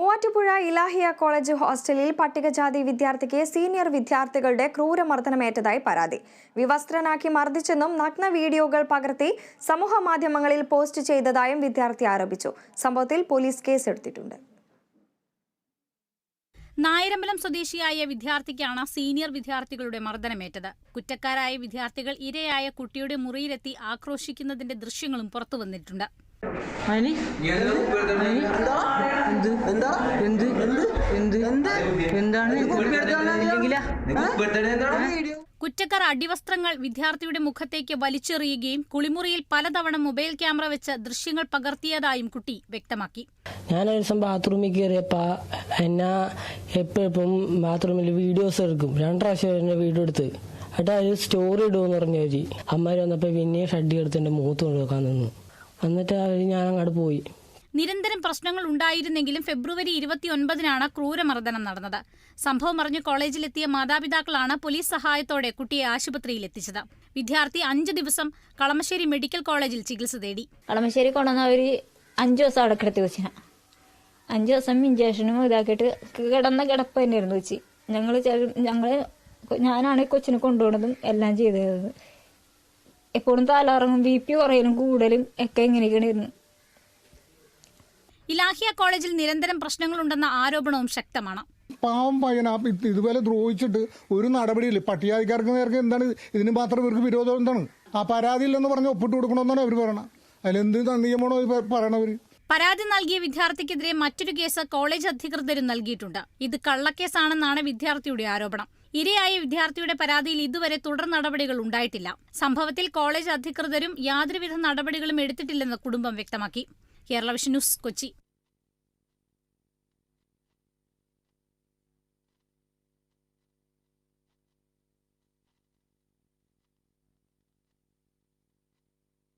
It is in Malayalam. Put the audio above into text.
മൂവാറ്റുപുഴ ഇലാഹിയ കോളേജ് ഹോസ്റ്റലിൽ പട്ടികജാതി വിദ്യാർത്ഥിക്ക് സീനിയർ വിദ്യാർത്ഥികളുടെ ക്രൂരമർദ്ദനമേറ്റതായി പരാതി. വിവസ്ത്രനാക്കി മർദ്ദിച്ചെന്നും നഗ്ന വീഡിയോകൾ പകർത്തി സമൂഹ മാധ്യമങ്ങളിൽ പോസ്റ്റ് ചെയ്തതായും വിദ്യാർത്ഥി ആരോപിച്ചു. സംഭവത്തിൽ പോലീസ് കേസെടുത്തിട്ടുണ്ട്. നായരമ്പലം സ്വദേശിയായ വിദ്യാർത്ഥിക്കാണ് സീനിയർ വിദ്യാർത്ഥികളുടെ മർദ്ദനമേറ്റത്. കുറ്റക്കാരായ വിദ്യാർത്ഥികൾ ഇരയായ കുട്ടിയുടെ മുറിയിലെത്തി ആക്രോശിക്കുന്നതിന്റെ ദൃശ്യങ്ങളും പുറത്തുവന്നിട്ടുണ്ട്. അതിന് എന്ത്? എന്താ? എന്ത്? എന്ത്? എന്ത്? എന്താണ്? ഇല്ലെങ്കിലാ? കുറ്റക്കാർ അടിവസ്ത്രങ്ങൾ വിദ്യാർത്ഥിയുടെ മുഖത്തേക്ക് വലിച്ചെറിയുകയും കുളിമുറിയിൽ പലതവണ മൊബൈൽ ക്യാമറ വെച്ച് ദൃശ്യങ്ങൾ പകർത്തിയതായും കുട്ടി വ്യക്തമാക്കി. ഞാൻ ഒരു ദിവസം ബാത്റൂമിൽ കയറിയപ്പോൾ എന്നെ എപ്പോഴും ബാത്റൂമിൽ വീഡിയോസ് എടുക്കും. രണ്ട് പ്രാവശ്യം എന്നെ വീഡിയോ എടുത്ത്. എന്നിട്ട് അതിൽ സ്റ്റോറി ഇടുമെന്ന് പറഞ്ഞ വരി അമ്മ വന്നപ്പോൾ പിന്നെയും ഷഡ്ഡി എടുത്ത് എന്റെ മുഖത്ത് കൊണ്ടുവെക്കാൻ നിന്നു. എന്നിട്ട് അവർ ഞാൻ അങ്ങോട്ട് പോയി. നിരന്തരം പ്രശ്നങ്ങൾ ഉണ്ടായിരുന്നെങ്കിലും ഫെബ്രുവരി ഇരുപത്തിയൊൻപതിനാണ് ക്രൂരമർദ്ദനം നടന്നത്. സംഭവം അറിഞ്ഞ് കോളേജിലെത്തിയ മാതാപിതാക്കളാണ് പോലീസ് സഹായത്തോടെ കുട്ടിയെ ആശുപത്രിയിൽ എത്തിച്ചത് വിദ്യാർത്ഥി അഞ്ച് ദിവസം കളമശ്ശേരി മെഡിക്കൽ കോളേജിൽ ചികിത്സ തേടി. കളമശ്ശേരി കൊണ്ടുവന്ന ഒരു അഞ്ചു ദിവസം അവിടെ കിടത്തി വെച്ചിന അഞ്ചു ദിവസം ഇഞ്ചക്ഷനും ഇതാക്കിയിട്ട് കിടന്ന കിടപ്പ് തന്നെയായിരുന്നു വെച്ച്. ഞങ്ങൾ ഞങ്ങൾ ഞാനാണ് കൊച്ചിനെ കൊണ്ടുപോകുന്നതും എല്ലാം ചെയ്തത്. എപ്പോഴും തലറങ്ങും ബി പി കുറയലും കൂടുതലും ഒക്കെ ഇങ്ങനെയൊക്കെയായിരുന്നു ഇലാഹിയ കോളേജിൽ നിരന്തരം പ്രശ്നങ്ങളുണ്ടെന്ന ആരോപണവും ശക്തമാണ്. പാവം പയ്യന ഇത് ഇതുപോലെ ദ്രോഹിച്ചിട്ട് ഒരു നടപടിയില്ല. പട്ടികാതിക്കാർക്ക് നേർക്ക് എന്താണ് ഇതിന് മാത്രം ഇവർക്ക് വിരോധം എന്താണ്? ആ പരാതിയില്ലെന്ന് പറഞ്ഞ് ഒപ്പിട്ട് കൊടുക്കണമെന്നാണ് അവർ പറയണം. അതിലെന്ത് നിയമമാണോ പറയണവർ പരാതി നൽകിയ വിദ്യാർത്ഥിക്കെതിരെ മറ്റൊരു കേസ് കോളേജ് അധികൃതരും നൽകിയിട്ടുണ്ട്. ഇത് കള്ളക്കേസാണെന്നാണ് വിദ്യാർത്ഥിയുടെ ആരോപണം. ഇരയായ വിദ്യാർത്ഥിയുടെ പരാതിയിൽ ഇതുവരെ തുടർ നടപടികൾ ഉണ്ടായിട്ടില്ല. സംഭവത്തിൽ കോളേജ് അധികൃതരും യാതൊരുവിധ നടപടികളും എടുത്തിട്ടില്ലെന്ന് കുടുംബം വ്യക്തമാക്കി. Kerala vision news Kochi.